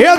Yeah,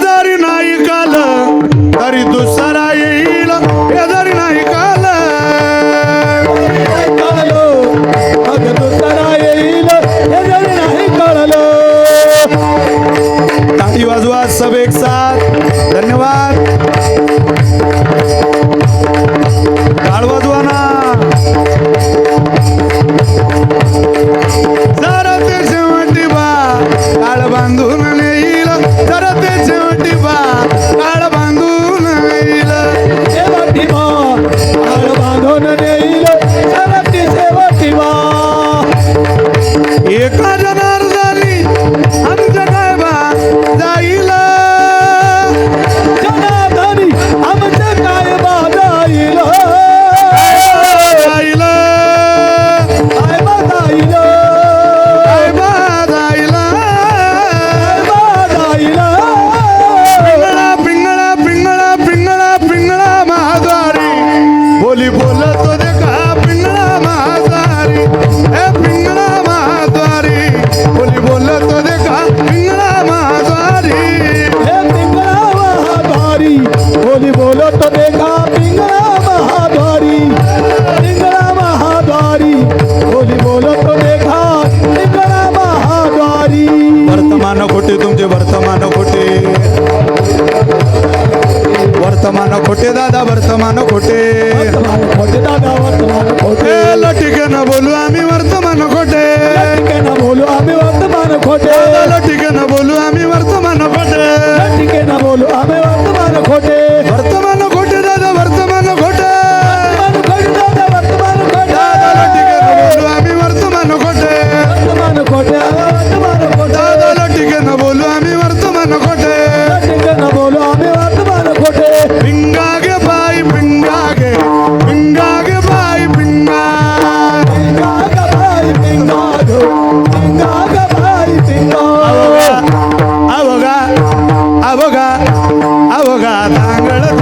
धांगळत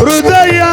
Rudaya.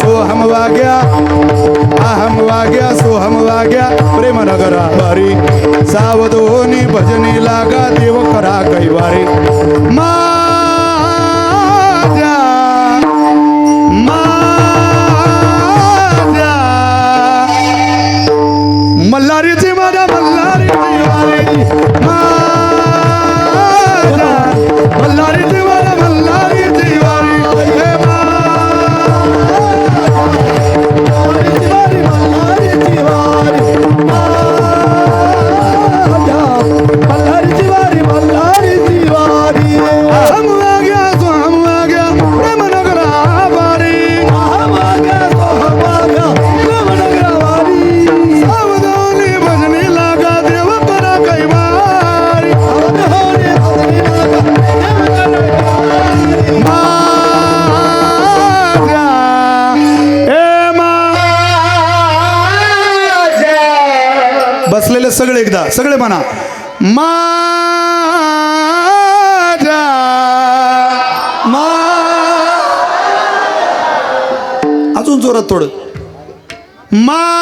Soham वाग्या अहम वाग्या सोहम वाग्या प्रेम नगरा बारी। सावधोनी भजनी लागा देव करा कैवारी। मा म्हणा सगळे एकदा सगळे म्हणा. माझ्या मा अजून जोरात थोडं. माझ्या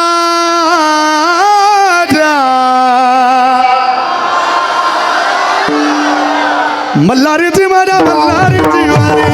मल्हारीची माझ्या मल्हारीची वारी